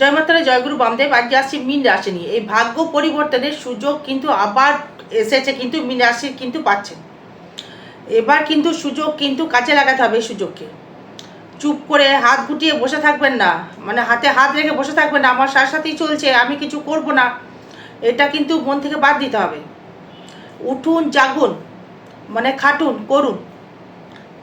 জয় মাতারা জয়গুরু বামদেব আজকে আসছি মিন রাশি নিয়ে। এই ভাগ্য পরিবর্তনের সুযোগ কিন্তু আবার এসেছে, কিন্তু মিন রাশির কিন্তু পাচ্ছেন। এবার কিন্তু সুযোগ কিন্তু কাজে লাগাতে হবে সুযোগকে। চুপ করে হাত গুটিয়ে বসে থাকবেন না মানে হাতে হাত রেখে বসে থাকবেন না, আমার সাথে সাথেই চলছে, আমি কিছু করব না, এটা কিন্তু মন থেকে বাদ দিতে হবে। উঠুন, জাগুন মানে খাটুন, করুন।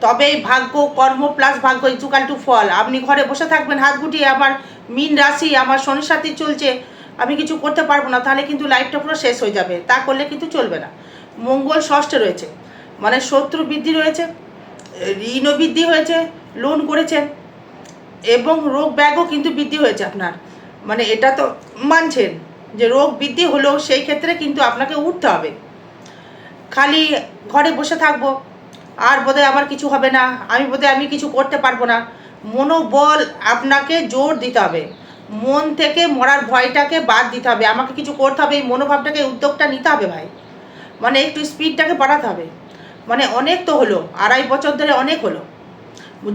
তবে এই ভাগ্য, কর্ম প্লাস ভাগ্য ইজুকাল টু ফল আপনি ঘরে বসে থাকবেন, হাত গুটিয়ে আমার মিন রাশি, আমার শনি সাথী চলছে, আমি কিছু করতে পারব না, তাহলে কিন্তু লাইফটা পুরো শেষ হয়ে যাবে, তা করলে কিন্তু চলবে না। মঙ্গল ষষ্ঠে রয়েছে মানে শত্রু বৃদ্ধি রয়েছে, ঋণও বৃদ্ধি হয়েছে লোন করেছেন, এবং রোগ ব্যাগও কিন্তু বৃদ্ধি হয়েছে আপনার। মানে এটা তো মানছেন যে রোগ বৃদ্ধি হলেও সেই ক্ষেত্রে কিন্তু আপনাকে উঠতে হবে। খালি ঘরে বসে থাকব আর বোধহয় আমার কিছু হবে না। আমি বোধহয় আমি কিছু করতে পারব না। মনোবল আপনাকে জোর দিতে হবে। মন থেকে মরার ভয়টাকে বাদ দিতে হবে। আমাকে কিছু করতে হবে, এই মনোভাবটাকে উদ্যোগটা নিতে হবে ভাই। মানে একটু স্পিডটাকে বাড়াতে হবে। মানে অনেক তো হলো, আড়াই বছর ধরে অনেক হলো।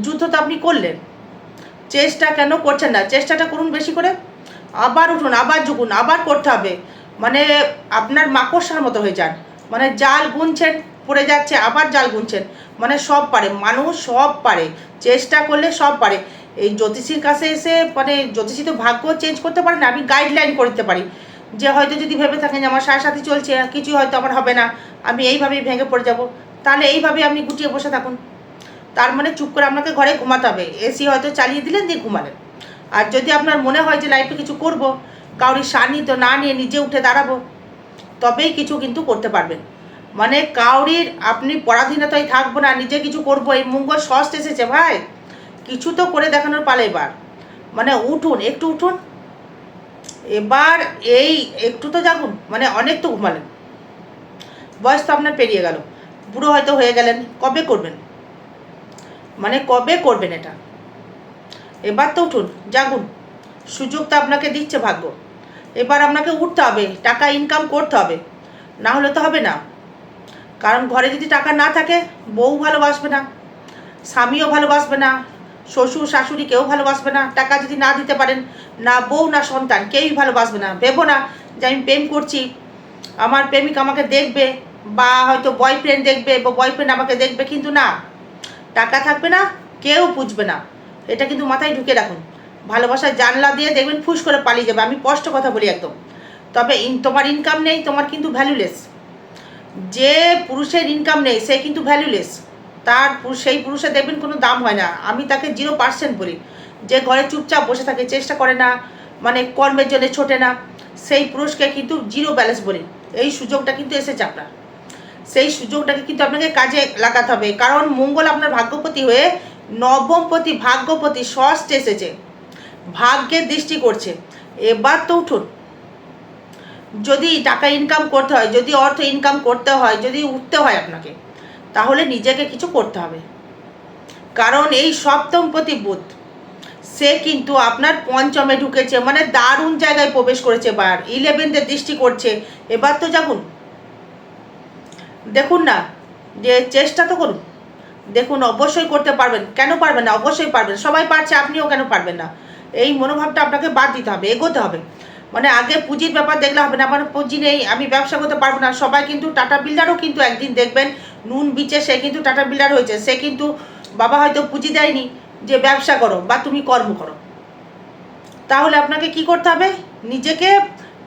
যুদ্ধ তো আপনি করলেন। চেষ্টা কেন করছেন না? চেষ্টাটা করুন বেশি করে। আবার উঠুন, আবার ঝুঁকুন আবার করতে হবে। মানে আপনার মাকড়সার মতো হয়ে যান। মানে জাল গুনছেন পড়ে যাচ্ছে, আবার জাল গুনছেন। মানে সব পারে, মানুষ সব পারে। চেষ্টা করলে সব পারে। এই জ্যোতিষীর কাছে এসে মানে জ্যোতিষী তো ভাগ্য চেঞ্জ করতে পারে না, আমি গাইডলাইন করতে পারি। যে হয়তো যদি ভেবে থাকেন যে আমার সাথে সাথে চলছে কিছু হয়তো আমার হবে না, আমি এইভাবেই ভেঙে পড়ে যাব। তাহলে এইভাবে আপনি গুটিয়ে বসে থাকুন। তার মানে চুপ করে আপনাকে ঘরে ঘুমাতে হবে। এসি হয়তো চালিয়ে দিলেন, দিয়ে ঘুমালেন। আর যদি আপনার মনে হয় যে লাইফে কিছু করব কাউরির সান্নিধ্য না নিয়ে নিজে উঠে দাঁড়াবো, তবেই কিছু কিন্তু করতে পারবেন। মানে কাউরির আপনি পরাধীনতায় থাকব না নিজে কিছু করব, এই মঙ্গল ষষ্ঠ এসেছে ভাই। কিছু তো করে দেখানোর পালে এবার। মানে উঠুন, একটু উঠুন। এবার এই একটু তো জাগুন মানে অনেক তো ঘুমালেন। বয়স তো আপনার পেরিয়ে গেল। বুড়ো হয়তো হয়ে গেলেন। কবে করবেন? মানে কবে করবেন এটা? এবার তো উঠুন, জাগুন। সুযোগ তো আপনাকে দিচ্ছে ভাগ্য। এবার আপনাকে উঠতে হবে, টাকা ইনকাম করতে হবে। না হলে তো হবে না। কারণ ঘরে যদি টাকা না থাকে, বউ ভালোবাসবে না, স্বামীও ভালোবাসবে না, শ্বশুর, শাশুড়ি কেউ ভালোবাসবে না, টাকা যদি না দিতে পারেন, না বউ, না সন্তান, কেউই ভালোবাসবে না। ভেবো না যে আমি প্রেম করছি, আমার প্রেমিক আমাকে দেখবে, বা হয়তো বয়ফ্রেন্ড দেখবে, বা বয়ফ্রেন্ড আমাকে দেখবে, কিন্তু না, টাকা থাকবে না, কেউ বুঝবে না। এটা কিন্তু মাথায় ঢুকে রাখুন। ভালোবাসার জানলা দিয়ে দেখবেন ফুস করে পালিয়ে যাবে। আমি স্পষ্ট কথা বলি একদম। তবে তোমার ইনকাম নেই, তোমার কিন্তু ভ্যালুলেস যে পুরুষের ইনকাম নেই, সে কিন্তু ভ্যালুলেস তার সেই পুরুষের দেখবেন কোনো দাম হয় না। আমি তাকে জিরো পার্সেন্ট বলি। যে ঘরে চুপচাপ বসে থাকে, চেষ্টা করে না মানে কর্মের জন্য ছোটে না, সেই পুরুষকে কিন্তু জিরো ব্যালেন্স বলি। এই সুযোগটা কিন্তু এসেছে আপনার। সেই সুযোগটাকে কিন্তু আপনাকে কাজে লাগাতে হবে। কারণ মঙ্গল আপনার ভাগ্যপতি হয়ে নবমপতি, ভাগ্যপতি ষষ্ঠ এসেছে। ভাগ্যের দৃষ্টি করছে। এবার তো উঠুন। যদি টাকা ইনকাম করতে হয়, যদি অর্থ ইনকাম করতে হয়, যদি উঠতে হয় আপনাকে, তাহলে নিজেকে কিছু করতে হবে। কারণ এই সপ্তমপতি বুধ সে কিন্তু আপনার পঞ্চমে ঢুকেছে মানে দারুণ জায়গায় প্রবেশ করেছে বার ইলেভেনদের দৃষ্টি করছে। এবার তো যাকুন দেখুন না, যে চেষ্টা তো করুন। দেখুন, অবশ্যই করতে পারবেন। কেন পারবেন না? অবশ্যই পারবেন। সবাই পারছে, আপনিও কেন পারবেন না? এই মনোভাবটা আপনাকে বাদ দিতে হবে, এগোতে হবে। মানে আগে পুঁজির ব্যাপার দেখলে হবে না, আমার পুঁজি নেই, আমি ব্যবসা করতে পারব না। সবাই কিন্তু টাটা বিল্ডারও কিন্তু একদিন দেখবেন, নুন বিচে সে কিন্তু টাটা বিল্ডার হয়েছে, সে কিন্তু বাবা হয়তো পুঁজি দেয়নি যে ব্যবসা করো বা তুমি কর্ম করো। তাহলে আপনাকে কি করতে হবে? নিজেকে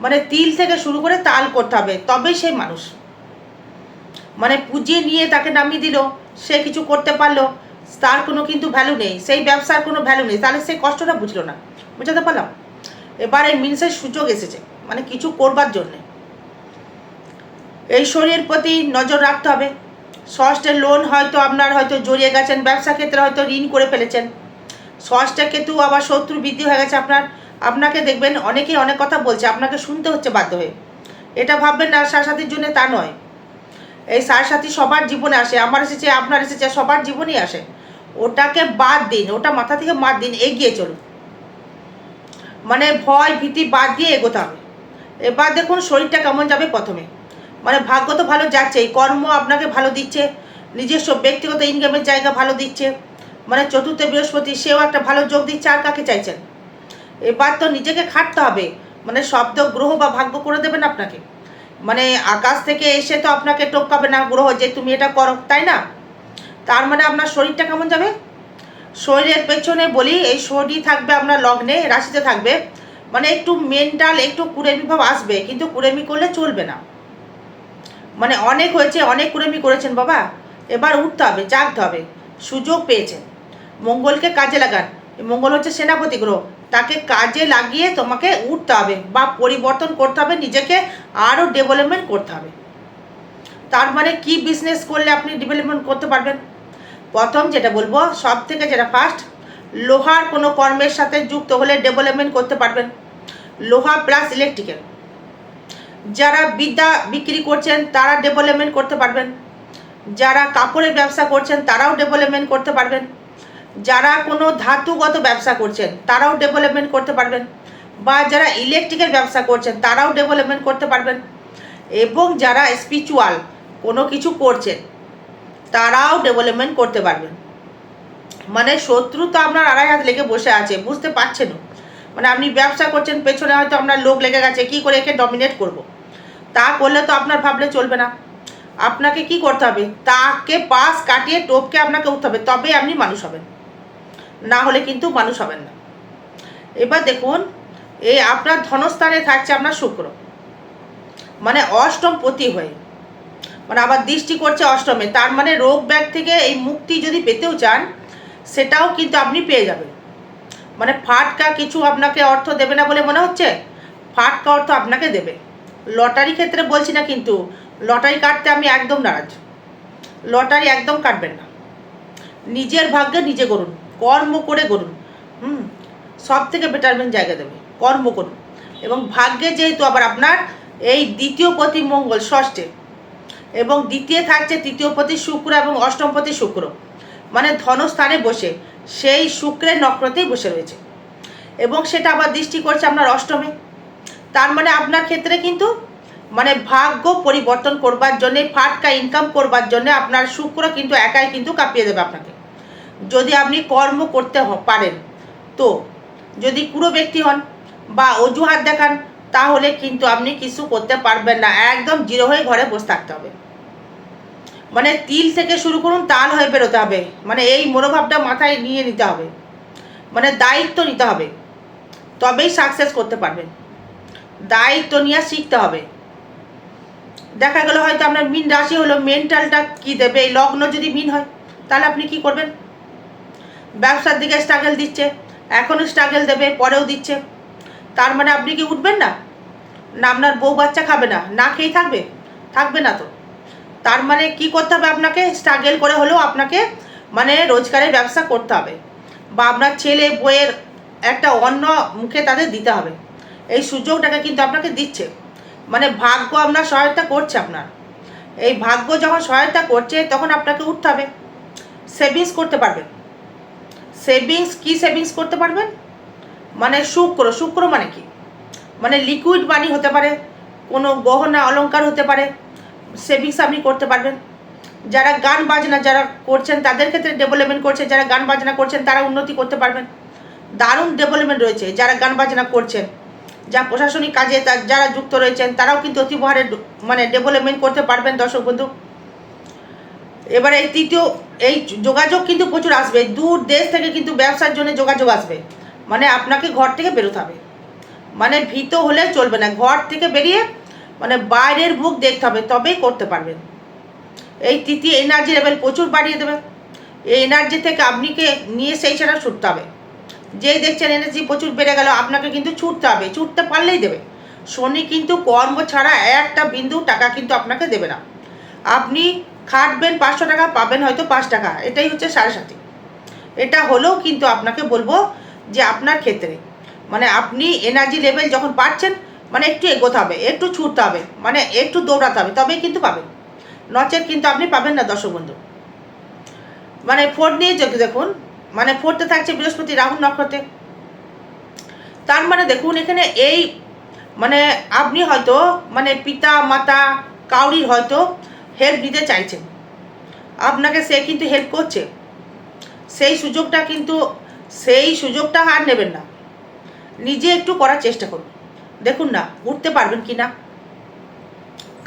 মানে তিল থেকে শুরু করে তাল করতে হবে, তবেই সেই মানুষ। মানে পুঁজি নিয়ে তাকে নামিয়ে দিল, সে কিছু করতে পারল, তার কোনো কিন্তু ভ্যালু নেই, সেই ব্যবসার কোনো ভ্যালু নেই, তাহলে সেই কষ্টটা বুঝলো না। বুঝাতে পারলাম? এবার এই মিনসের সুযোগ এসেছে মানে কিছু করবার জন্যে। এই শরীরের প্রতি নজর রাখতে হবে। ষষ্ঠের লোন হয়তো আপনার হয়তো জড়িয়ে গেছেন, ব্যবসা ক্ষেত্রে হয়তো ঋণ করে ফেলেছেন। ষষ্ঠে কেতু আবার শত্রু বৃদ্ধি হয়ে গেছে আপনার। আপনাকে দেখবেন অনেকেই অনেক কথা বলছে, আপনাকে শুনতে হচ্ছে বাধ্য হয়ে। এটা ভাববেন না সাথীর জন্য তা নয়। এই সার সাথী সবার জীবনে আসে, আমার এসেছে, আপনার এসেছে, সবার জীবনেই আসে। ওটাকে বাদ দিন, ওটা মাথা থেকে বাদ দিন, এগিয়ে চলুন। মানে ভয়, ভীতি, বাদ দিয়ে এগোতে হবে। এবার দেখুন শরীরটা কেমন যাবে প্রথমে। মানে ভাগ্য তো ভালো যাচ্ছেই কর্ম আপনাকে ভালো দিচ্ছে, নিজস্ব ব্যক্তিগত ইনকামের জায়গা ভালো দিচ্ছে মানে চতুর্থ বৃহস্পতি সেও একটা ভালো যোগ দিচ্ছে, আর কাকে চাইছেন? এবার তো নিজেকে খাটতে হবে মানে শব্দ, গ্রহ বা ভাগ্য করে দেবেন আপনাকে। মানে আকাশ থেকে এসে তো আপনাকে টপকাবে না, গ্রহ, যে তুমি এটা করো, তাই না? তার মানে আপনার শরীরটা কেমন যাবে? শরীরের পেছনে বলি, এই শরীর থাকবে আপনার লগ্নে, রাশিতে থাকবে। মানে একটু মেন্টাল একটু কুড়েমি ভাব আসবে, কিন্তু কুড়েমি করলে চলবে না। মানে অনেক হয়েছে, অনেক কুড়েমি করেছেন বাবা। এবার উঠতে হবে, জাগতে হবে। সুযোগ পেয়েছেন। মঙ্গলকে কাজে লাগান। মঙ্গল হচ্ছে সেনাপতি গ্রহ। তাকে কাজে লাগিয়ে তোমাকে উঠতে হবে বা পরিবর্তন করতে হবে, নিজেকে আরও ডেভেলপমেন্ট করতে হবে। তার মানে কি বিজনেস করলে আপনি ডেভেলপমেন্ট করতে পারবেন? প্রথম যেটা বলব সব থেকে যেটা ফার্স্ট লোহার কোনো কর্মের সাথে যুক্ত হলে ডেভেলপমেন্ট করতে পারবেন। লোহা প্লাস ইলেকট্রিক্যাল যারা বিদ্যা বিক্রি করছেন, তারা ডেভেলপমেন্ট করতে পারবেন। যারা কাপড়ের ব্যবসা করছেন, তারাও ডেভেলপমেন্ট করতে পারবেন। যারা কোনো ধাতুগত ব্যবসা করছেন, তারাও ডেভেলপমেন্ট করতে পারবেন। বা যারা ইলেকট্রিকের ব্যবসা করছেন, তারাও ডেভেলপমেন্ট করতে পারবেন। এবং যারা স্পিরিচুয়াল কোনো কিছু করছেন তারাও ডেভেলপমেন্ট করতে পারবেন মানে শত্রু তো আপনার আড়াই হাত লেগে বসে আছে, বুঝতে পারছেন? মানে আপনি ব্যবসা করছেন, পেছনে হয়তো আপনার লোক লেগে গেছে, কি করে একে ডমিনেট করব। তা করলে তো আপনার ভাবলে চলবে না। আপনাকে কি করতে হবে? তাকে পাস কাটিয়ে টোপকে আপনাকে উঠতে হবে, তবে আপনি মানুষ হবেন। না হলে কিন্তু মানুষ হবেন না। এবার দেখুন এই আপনার ধনস্থানে থাকছে আপনার শুক্র। মানে অষ্টম পতি হয়ে। মানে আবার দৃষ্টি করছে অষ্টমে। তার মানে রোগ ব্যাগ থেকে এই মুক্তি যদি পেতেও চান, সেটাও কিন্তু আপনি পেয়ে যাবেন। মানে ফাটকা কিছু আপনাকে অর্থ দেবে না বলে মনে হচ্ছে? ফাটকা অর্থ আপনাকে দেবে। লটারি ক্ষেত্রে বলছি না কিন্তু, লটারি কাটতে আমি একদম নারাজ। লটারি একদম কাটবেন না। নিজের ভাগ্যে নিজে করুন। কর্ম করে করুন। হুম? সব থেকে বেটারমেন্ট জায়গা দেবে। কর্ম করুন। এবং ভাগ্যে যেহেতু আবার আপনার এই দ্বিতীয় পতি মঙ্গল, ষষ্ঠে। এবং দ্বিতীয় থাকছে তৃতীয় পতি শুক্র এবং অষ্টম পতি শুক্র। মানে ধনস্থানে বসে, সেই শুক্রের নক্ষত্রেই বসে রয়েছে। এবং সেটা আবার দৃষ্টি করছে আপনার অষ্টমে। তার মানে আপনার ক্ষেত্রে কিন্তু মানে ভাগ্য পরিবর্তন করবার জন্যে, ফাটকা ইনকাম করবার জন্য আপনার শুক্র কিন্তু একাই কিন্তু কাঁপিয়ে দেবে আপনাকে। যদি আপনি কর্ম করতে পারেন, তো যদি পুরো ব্যক্তি হন বা অজুহাত দেখান, তাহলে কিন্তু আপনি কিছু করতে পারবেন না। একদম জিরো হয়ে ঘরে বসে থাকতে হবে। মানে তিল থেকে শুরু করুন, তাল হয়ে বেরোতে হবে। মানে এই মনোভাবটা মাথায় নিয়ে নিতে হবে। মানে দায়িত্ব নিতে হবে। তবেই সাকসেস করতে পারবেন। দায়িত্ব নিয়ে শিখতে হবে। দেখা গেল হয়তো আপনার মিন রাশি হলো মেন্টালটা কি দেবে? এই লগ্ন যদি মিন হয়, তাহলে আপনি কি করবেন? ব্যবসার দিকে স্ট্রাগল দিচ্ছে, এখনও স্ট্রাগল দেবে, পরেও দিচ্ছে। তার মানে আপনি কি উঠবেন না? না, আপনার বউ বাচ্চা খাবে না। না খেয়ে থাকবে? থাকবে না তো। তার মানে কি করতে হবে আপনাকে? স্ট্রাগল করে হলেও আপনাকে মানে রোজগারের ব্যবসা করতে হবে। বা আপনার ছেলে বইয়ের একটা অন্য মুখে তাদের দিতে হবে। এই সুযোগটাকে কিন্তু আপনাকে দিচ্ছে। মানে ভাগ্য আপনার সহায়তা করছে আপনার। এই ভাগ্য যখন সহায়তা করছে, তখন আপনাকে উঠতে হবে। সেভিংস করতে পারবেন। সেভিংস কি সেভিংস করতে পারবেন? মানে শুক্র। শুক্র মানে কি? মানে লিকুইড মানি হতে পারে, কোনো গহনা, অলংকার হতে পারে সেভিংস আপনি করতে পারবেন। যারা গান বাজনা যারা করছেন, তাদের ক্ষেত্রে ডেভেলপমেন্ট করছে, যারা গান বাজনা করছেন, তারা উন্নতি করতে পারবেন। দারুণ ডেভেলপমেন্ট রয়েছে যারা গান বাজনা করছেন। যা প্রশাসনিক কাজে যারা যুক্ত রয়েছেন, তারাও কিন্তু অতিবহারে মানে ডেভেলপমেন্ট করতে পারবেন, দর্শক বন্ধু। এবারে এই তৃতীয়, এই যোগাযোগ কিন্তু প্রচুর আসবে। দূর দেশ থেকে কিন্তু ব্যবসার জন্য যোগাযোগ আসবে। মানে আপনাকে ঘর থেকে বেরোতে হবে। মানে ভীত হলে চলবে না। ঘর থেকে বেরিয়ে মানে বাইরের মুখ দেখতে হবে, তবেই করতে পারবেন। এই তৃতীয় এনার্জি লেভেল প্রচুর বাড়িয়ে দেবে। এই এনার্জি থেকে আপনিকে নিয়ে সেই সেটা ছুটতে হবে। যেই দেখছেন এনার্জি প্রচুর বেড়ে গেল, আপনাকে কিন্তু ছুটতে হবে। ছুটতে পারলেই দেবে। শনি কিন্তু কর্ম ছাড়া একটা বিন্দু টাকা কিন্তু আপনাকে দেবে না। আপনি খাটবেন পাঁচশো টাকা, পাবেন হয়তো পাঁচ টাকা। এটাই হচ্ছে সাড়ে সাথে এটা হলেও কিন্তু আপনাকে বলব যে আপনার ক্ষেত্রে মানে আপনি এনার্জি লেভেল যখন পাচ্ছেন মানে একটু এগোতে হবে, একটু ছুটতে হবে মানে একটু দৌড়াতে হবে, তবেই কিন্তু পাবেন নচেত কিন্তু আপনি পাবেন না, দর্শক বন্ধু। মানে ফোর্থ নিয়ে দেখুন মানে ফোর্থে থাকছে বৃহস্পতি, রাহুল নক্ষত্রে। তার মানে দেখুন, এখানে এই মানে আপনি হয়তো মানে পিতা, মাতা, কাউরির হয়তো হেল্প নিতে চাইছেন। আপনাকে সে কিন্তু হেল্প করছে। সেই সুযোগটা কিন্তু, সেই সুযোগটা আর নেবেন না। নিজে একটু করার চেষ্টা করুন। দেখুন না উঠতে পারবেন কি না?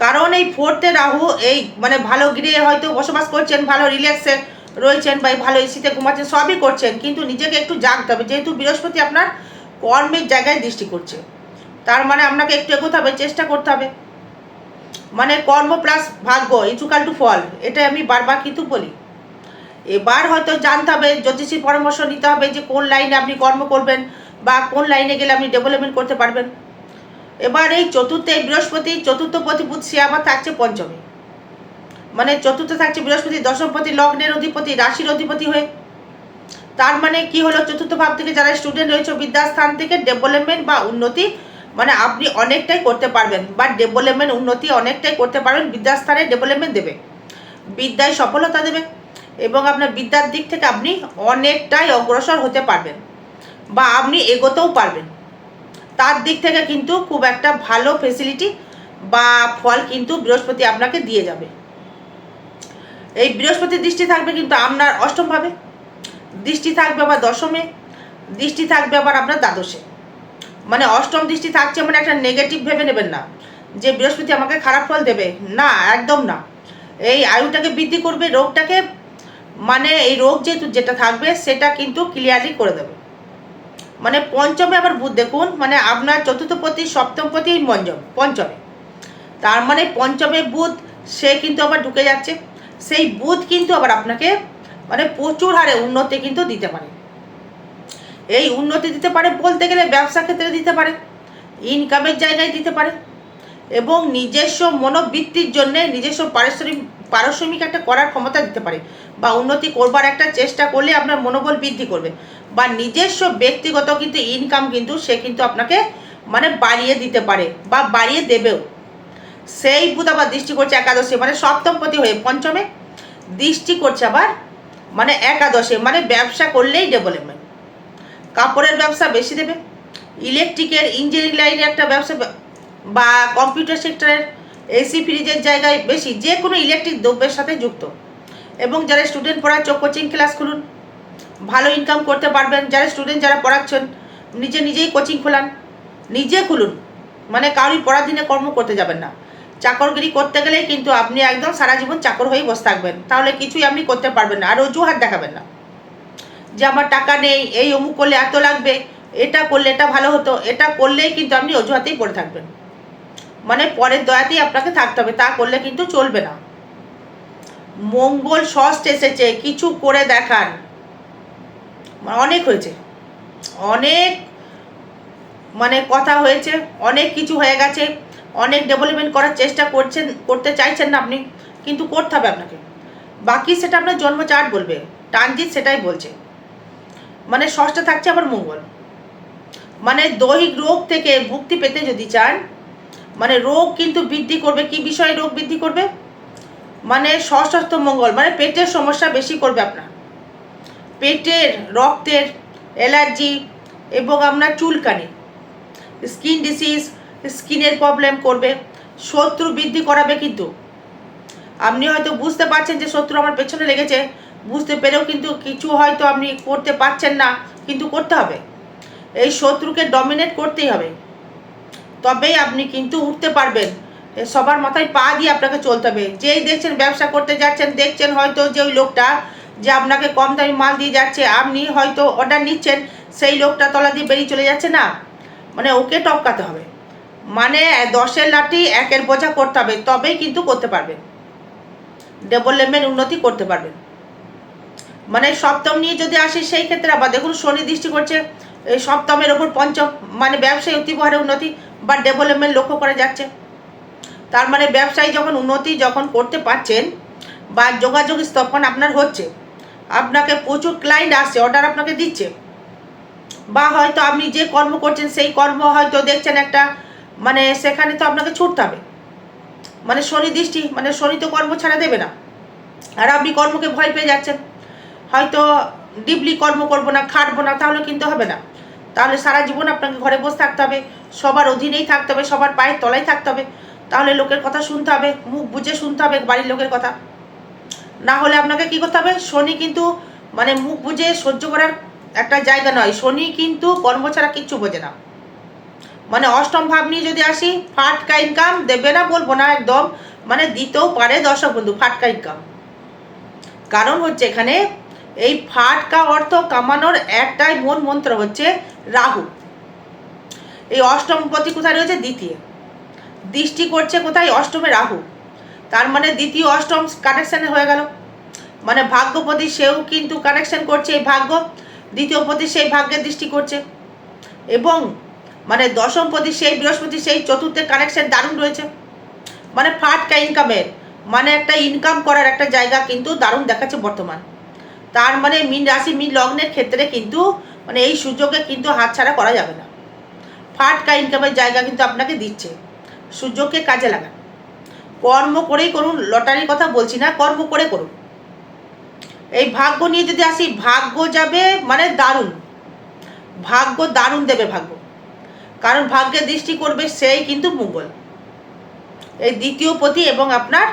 কারণ এই ফোর্থে রাহু এই মানে ভালো গৃহে হয়তো বসবাস করছেন, ভালো রিল্যাক্সে রয়েছেন বা ভালো এসিতে ঘুমাচ্ছেন, সবই করছেন, কিন্তু নিজেকে একটু জাগতে হবে। যেহেতু বৃহস্পতি আপনার কর্মের জায়গায় দৃষ্টি করছে, তার মানে আপনাকে একটু এগোতে হবে, চেষ্টা করতে হবে। মানে কর্ম প্লাস ভাগ্য ইচুকাল টু ফল এটাই আমি বারবার কিন্তু বলি। এবার হয়তো জানতে হবে, জ্যোতিষীর পরামর্শ নিতে হবে যে কোন লাইনে আপনি কর্ম করবেন বা কোন লাইনে গেলে আপনি ডেভেলপমেন্ট করতে পারবেন। এবার এই চতুর্থে বৃহস্পতি, চতুর্থ পতি বুধ সে আবার থাকছে পঞ্চমী। মানে চতুর্থ থাকছে বৃহস্পতি দশমপতি লগ্নের অধিপতি, রাশির অধিপতি হয়ে। তার মানে কি হলো চতুর্থ ভাব থেকে যারা স্টুডেন্ট রয়েছে বিদ্যাস্থান থেকে ডেভেলপমেন্ট বা উন্নতি মানে আপনি অনেকটাই করতে পারবেন বা ডেভেলপমেন্ট উন্নতি অনেকটাই করতে পারবেন বিদ্যাস্থানে ডেভেলপমেন্ট দেবে। বিদ্যায় সফলতা দেবে এবং আপনার বিদ্যার দিক থেকে আপনি অনেকটাই অগ্রসর হতে পারবেন বা আপনি এগোতেও পারবেন। তার দিক থেকে কিন্তু খুব একটা ভালো ফেসিলিটি বা ফল কিন্তু বৃহস্পতি আপনাকে দিয়ে যাবে। এই বৃহস্পতির দৃষ্টি থাকবে কিন্তু আপনার অষ্টমভাবে দৃষ্টি থাকবে আবার দশমে, দৃষ্টি থাকবে আবার আপনার দ্বাদশে। মানে অষ্টম দৃষ্টি থাকছে মানে একটা নেগেটিভ ভেবে নেবেন না। যে বৃহস্পতি আমাকে খারাপ ফল দেবে। না, একদম না। এই আয়ুটাকে বৃদ্ধি করবে, রোগটাকে মানে এই রোগ যেহেতু যেটা থাকবে সেটা কিন্তু ক্লিয়ারলি করে দেবে। মানে পঞ্চমে আবার বুধ দেখুন মানে আপনার চতুর্থপতি, সপ্তমপতি পঞ্চম পঞ্চমে। তার মানে পঞ্চমে বুধ সে কিন্তু আবার ঢুকে যাচ্ছে। সেই বুধ কিন্তু আবার আপনাকে মানে প্রচুর হারে উন্নতি কিন্তু দিতে পারে। এই উন্নতি দিতে পারে বলতে গেলে ব্যবসা ক্ষেত্রে দিতে পারে ইনকামের জায়গায় দিতে পারে, এবং নিজস্ব মনোবৃত্তির জন্যে নিজস্ব পারিশ্রমিক পারিশ্রমিক একটা করার ক্ষমতা দিতে পারে, বা উন্নতি করবার একটা চেষ্টা করলে আপনার মনোবল বৃদ্ধি করবে। বা নিজস্ব ব্যক্তিগত কিন্তু ইনকাম কিন্তু সে কিন্তু আপনাকে মানে বাড়িয়ে দিতে পারে বা বাড়িয়ে দেবেও। সেই বুধ আবার দৃষ্টি করছে একাদশে মানে সপ্তমপতি হয়ে পঞ্চমে দৃষ্টি করছে আবার মানে একাদশে মানে ব্যবসা করলেই ডেভেলপমেন্ট কাপড়ের ব্যবসা বেশি দেবে ইলেকট্রিকের ইঞ্জিনিয়ারিং লাইনে একটা ব্যবসা বা কম্পিউটার সেক্টরের এসি ফ্রিজের জায়গায় বেশি, যে কোনো ইলেকট্রিক দ্রব্যের সাথে যুক্ত। এবং যারা স্টুডেন্ট পড়াচ্ছ কোচিং ক্লাস খুলুন ভালো ইনকাম করতে পারবেন, যারা স্টুডেন্ট যারা পড়াচ্ছেন, নিজে নিজেই কোচিং খোলান, নিজে খুলুন। মানে কারোর পড়াদিনে কর্ম করতে যাবেন না। চাকরগিরি করতে গেলেই কিন্তু আপনি একদম সারা জীবন চাকর হয়েই বসে থাকবেন। তাহলে কিছুই আপনি করতে পারবেন না, আর অজুহাত দেখাবেন না। যে আমার টাকা নেই, এই অমুক করলে এত লাগবে, এটা করলে এটা ভালো হতো, এটা করলেই কিন্তু আপনি অজুহাতেই পড়ে থাকবেন। মানে পরের দয়াতেই আপনাকে থাকতে হবে, তা করলে কিন্তু চলবে না। মঙ্গল ষষ্ঠ এসেছে, কিছু করে দেখান। অনেক হয়েছে। অনেক মানে কথা হয়েছে, অনেক কিছু হয়ে গেছে, অনেক ডেভেলপমেন্ট করার চেষ্টা করছেন, করতে চাইছেন না আপনি, কিন্তু করতে হবে আপনাকে। বাকি সেটা আপনার জন্ম চার্ট বলবে, ট্রানজিট সেটাই বলছে। মানে ষষ্ঠ থাকছে আবার মঙ্গল। মানে দৈহিক রোগ থেকে মুক্তি পেতে যদি চান মানে রোগ কিন্তু বৃদ্ধি করবে, কি বিষয়ে রোগ বৃদ্ধি করবে? মানে ষষ্ঠ মঙ্গল মানে পেটের সমস্যা বেশি করবে আপনার। পেটের, রক্তের অ্যালার্জি এবং আপনার চুলকানি। স্কিন ডিসিজ, স্কিনের প্রবলেম করবে, শত্রু বৃদ্ধি করাবে কিন্তু। আপনি হয়তো বুঝতে পারছেন যে শত্রু আমার পেছনে লেগেছে, বুঝতে পেরেও কিন্তু কিছু হয়তো আপনি করতে পারছেন না, কিন্তু করতে হবে। এই শত্রুকে ডমিনেট করতেই হবে। তবেই আপনি কিন্তু উঠতে পারবেন। সবার মাথায় পা দিয়ে আপনাকে চলতে হবে। যেই দেখছেন ব্যবসা করতে যাচ্ছেন, দেখছেন হয়তো যে ওই লোকটা যে আপনাকে কম দামি মাল দিয়ে যাচ্ছে, আপনি হয়তো অর্ডার নিচ্ছেন, সেই লোকটা তলা দিয়ে বেরিয়ে চলে যাচ্ছে না? মানে ওকে টপকাতে হবে। মানে দশের লাঠি, একের বোঝা করতে হবে, তবেই কিন্তু করতে পারবেন। ডেভেলপমেন্ট উন্নতি করতে পারবেন। মানে সপ্তম নিয়ে যদি আসি, সেই ক্ষেত্রে আবার দেখুন, শনি দৃষ্টি করছে, এই সপ্তমের ওপর পঞ্চম মানে ব্যবসায়ী অতীব হারে উন্নতি বা ডেভেলপমেন্ট লক্ষ্য করা যাচ্ছে। তার মানে ব্যবসায়ী যখন উন্নতি যখন করতে পারছেন, বা যোগাযোগ স্থাপন আপনার হচ্ছে আপনাকে প্রচুর ক্লায়েন্ট আসছে অর্ডার আপনাকে দিচ্ছে। বা হয়তো আপনি যে কর্ম করছেন, সেই কর্ম হয়তো দেখছেন একটা মানে সেখানে তো আপনাকে ছুটতে হবে। মানে শনি দৃষ্টি মানে শনি তো কর্ম ছাড়া দেবে না। আর আপনি কর্মকে ভয় পেয়ে যাচ্ছেন। হয়তো ডিপলি কর্ম করব না, খাটবো না, তাহলে কিন্তু হবে না। তাহলে সারা জীবন আপনাকে ঘরে বসে থাকতে হবে, সবার অধীনেই থাকতে হবে, সবার পায়ের তলায় থাকতে হবে। তাহলে লোকের কথা শুনতে হবে, মুখ বুঝে শুনতে হবে, বাড়ির লোকের কথা। না হলে আপনাকে কি করতে হবে? শনি কিন্তু মানে মুখ বুঝে সহ্য করার একটা জায়গা নয়। শনি কিন্তু কর্ম ছাড়া কিচ্ছু বোঝে না। মানে অষ্টম ভাব নিয়ে যদি আসি, ফাটকা ইনকাম দেবে না বলব না একদম। মানে দিতেও পারে দর্শক বন্ধু, ফাটকা ইনকাম কারণ হচ্ছে এখানে এই ফাটকা অর্থ কামানোর একটাই মূল মন্ত্র হচ্ছে রাহু। এই অষ্টম পতি কোথায় রয়েছে? দ্বিতীয়। দৃষ্টি করছে কোথায়? অষ্টমে রাহু। তার মানে দ্বিতীয় অষ্টম কানেকশানে হয়ে গেল। মানে ভাগ্যপতি সেও কিন্তু কানেকশন করছে এই ভাগ্য, দ্বিতীয় পতি সেই ভাগ্যের দৃষ্টি করছে। এবং মানে দশম পতি সেই বৃহস্পতি সেই চতুর্থে কানেকশন দারুণ রয়েছে। মানে ফাটকা ইনকামের মানে একটা ইনকাম করার একটা জায়গা কিন্তু দারুণ দেখাচ্ছে বর্তমান। তার মানে মিন রাশি, মিন লগ্নের ক্ষেত্রে কিন্তু মানে এই সুযোগে কিন্তু হাতছাড়া করা যাবে না। ফাটকা ইনকামের জায়গা কিন্তু আপনাকে দিচ্ছে। সুযোগকে কাজে লাগান কর্ম করেই করুন, লটারির কথা বলছি না, কর্ম করে করুন। এই ভাগ্য নিয়ে যদি আসি, ভাগ্য যাবে মানে দারুণ। ভাগ্য দারুণ দেবে ভাগ্য। কারণ ভাগ্যের দৃষ্টি করবে সেই কিন্তু মঙ্গল। এই দ্বিতীয় পতি এবং আপনার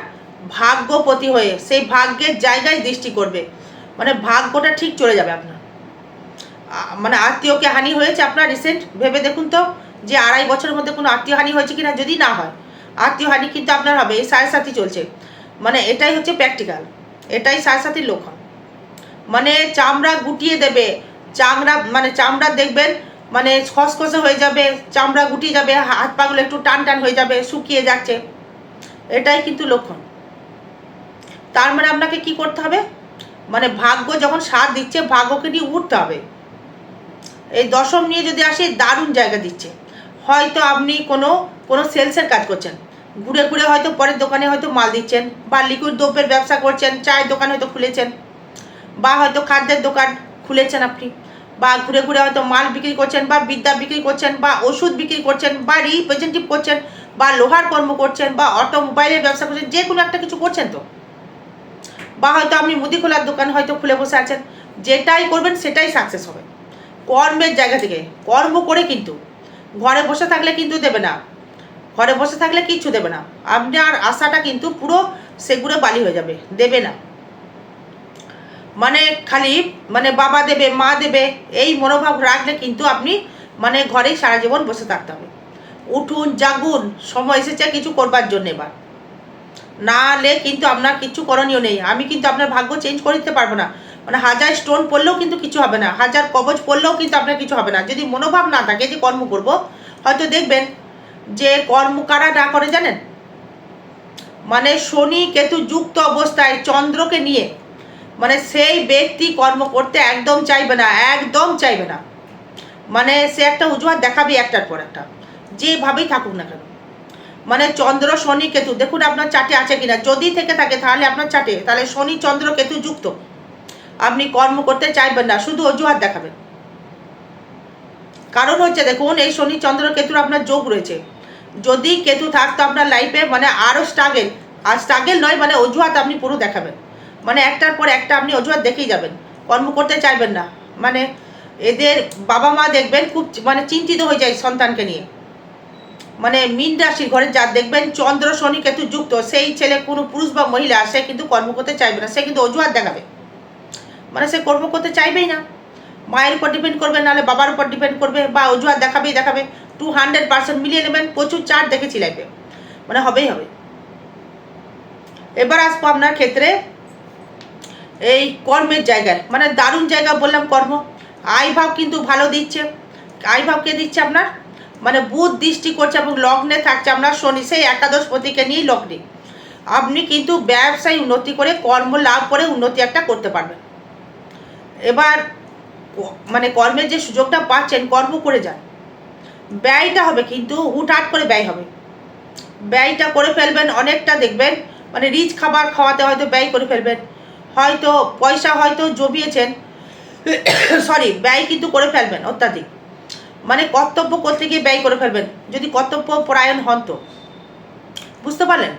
ভাগ্যপতি হয়ে, সেই ভাগ্যের জায়গায় দৃষ্টি করবে। মানে ভাগ্যটা ঠিক চলে যাবে আপনার। মানে আত্মীয়কে হানি হয়েছে আপনার রিসেন্ট ভেবে দেখুন তো, যে আড়াই বছরের মধ্যে কোনো আত্মীয় হানি হয়েছে কিনা যদি না হয়। আত্মীয় হানি কিন্তু আপনার হবে, এই সাড়ে সাথী চলছে। মানে এটাই হচ্ছে প্র্যাকটিক্যাল এটাই সাড়ে সাথীর লক্ষণ। মানে চামড়া গুটিয়ে দেবে, চামড়া মানে চামড়া দেখবেন মানে খসখসে হয়ে যাবে, চামড়া গুটিয়ে যাবে, হাত পাগুলো একটু টান টান হয়ে যাবে, শুকিয়ে যাচ্ছে। এটাই কিন্তু লক্ষণ। তার মানে আপনাকে কি করতে হবে? মানে ভাগ্য যখন সাথ দিচ্ছে, ভাগ্যকে নিয়ে উঠতে হবে। এই দশম নিয়ে যদি আসি, দারুণ জায়গা দিচ্ছে। হয়তো আপনি কোনো কোনো সেলসের কাজ করছেন। ঘুরে ঘুরে হয়তো পরের দোকানে হয়তো মাল দিচ্ছেন বা লিকুইড দ্রব্যের ব্যবসা করছেন, চায়ের দোকান হয়তো খুলেছেন বা হয়তো খাদ্যের দোকান খুলেছেন আপনি বা ঘুরে ঘুরে হয়তো মাল বিক্রি করছেন বা বিদ্যা বিক্রি করছেন বা ওষুধ বিক্রি করছেন বা রিপ্রেজেন্টেটিভ করছেন বা লোহার কর্ম করছেন বা অটোমোবাইলের ব্যবসা করছেন যে কোনো একটা কিছু করছেন তো। বা হয়তো আপনি মুদি খোলার দোকান হয়তো খুলে বসে আছেন, যেটাই করবেন সেটাই সাকসেস হবে। কর্মের জায়গা থেকে, কর্ম করে কিন্তু, ঘরে বসে থাকলে কিন্তু দেবে না। ঘরে বসে থাকলে কিচ্ছু দেবে না। আপনার আশাটা কিন্তু পুরো সেগুলো বালি হয়ে যাবে, দেবে না। মানে খালি মানে বাবা দেবে, মা দেবে, এই মনোভাব রাখলে কিন্তু আপনি মানে ঘরেই সারা জীবন বসে থাকতে হবে। উঠুন, জাগুন, সময় এসেছে কিছু করবার জন্য এবার। নাহলে কিন্তু আপনার কিছু করণীয় নেই। আমি কিন্তু আপনার ভাগ্য চেঞ্জ করে দিতে পারব না। মানে হাজার স্টোন পড়লেও কিন্তু কিছু হবে না। হাজার কবচ পড়লেও কিন্তু আপনার কিছু হবে না। যদি মনোভাব না থাকে যে কর্ম করব, হয়তো দেখবেন যে কর্ম কারা না করে জানেন? মানে শনি কেতু যুক্ত অবস্থায় চন্দ্রকে নিয়ে মানে সেই ব্যক্তি কর্ম করতে একদম চাইবে না, একদম চাইবে না। মানে সে একটা অজুহাত দেখাবে একটার পর একটা, যেভাবেই থাকুক না কেন। মানে চন্দ্র, শনি, কেতু, দেখুন আপনার চাটে আছে কিনা, যদি থেকে থাকে তাহলে আপনার চাটে, তাহলে শনি, চন্দ্র, কেতু যুক্ত। আপনি কর্ম করতে চাইবেন না, শুধু অজুহাত দেখাবেন। কারণ হচ্ছে দেখুন, এই শনি, চন্দ্র, কেতুর আপনার যোগ রয়েছে। যদি কেতু থাকতো আপনার লাইফে মানে আরও স্ট্রাগেল আর স্ট্রাগেল নয় মানে অজুহাত আপনি পুরো দেখাবেন। মানে একটার পর একটা আপনি অজুহাত দেখেই যাবেন। কর্ম করতে চাইবেন না। মানে এদের বাবা মা দেখবেন খুব মানে চিন্তিত হয়ে যায় সন্তানকে নিয়ে। মানে মিন রাশির ঘরে যা দেখবেন, চন্দ্র, শনি, কেতু যুক্ত, সেই ছেলে কোনো পুরুষ বা মহিলা, সে কিন্তু কর্ম করতে চাইবে না। সে কিন্তু অজুহাত দেখাবে। মানে সে কর্ম করতে চাইবেই না। মায়ের উপর ডিপেন্ড করবে, নাহলে বাবার উপর ডিপেন্ড করবে বা অজুহাত দেখাবেই দেখাবে। টু হান্ড্রেড পার্সেন্ট মিলিয়ে নেবেন, প্রচুর চার্ট দেখেছি লাইফে মানে হবেই হবে। এবার আসব আপনার ক্ষেত্রে এই কর্মের জায়গার মানে দারুণ জায়গা বললাম কর্ম। আই ভাব কিন্তু ভালো দিচ্ছে। আই ভাব কে দিচ্ছে আপনার? মানে বুধ দৃষ্টি করছে এবং লগ্নে থাকছে আপনার শনি। সেই একাদশ পতিকে নিয়েই লগ্নে। আপনি কিন্তু ব্যবসায় উন্নতি করে কর্ম লাভ করে উন্নতি একটা করতে পারবেন। এবার মানে কর্মের যে সুযোগটা পাচ্ছেন, কর্ম করে যান। ব্যয়টা হবে, কিন্তু হুটহাট করে ব্যয় হবে। ব্যয়টা করে ফেলবেন, অনেকটা দেখবেন মানে রিচ খাবার খাওয়াতে হয়তো ব্যয় করে ফেলবেন। হয়তো পয়সা হয়তো জমিয়েছেন সরি ব্যয় কিন্তু করে ফেলবেন, অত্যাধিক। মানে কর্তব্য করতে গিয়ে ব্যয় করে ফেলবেন, যদি কর্তব্য পরায়ণ হন তো। বুঝতে পারলেন?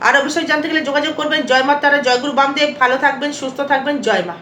আরও বিষয় জানতে গেলে যোগাযোগ করবেন। জয় তারা জয়গুরু বামদেব। ভালো থাকবেন, সুস্থ থাকবেন। জয় মা।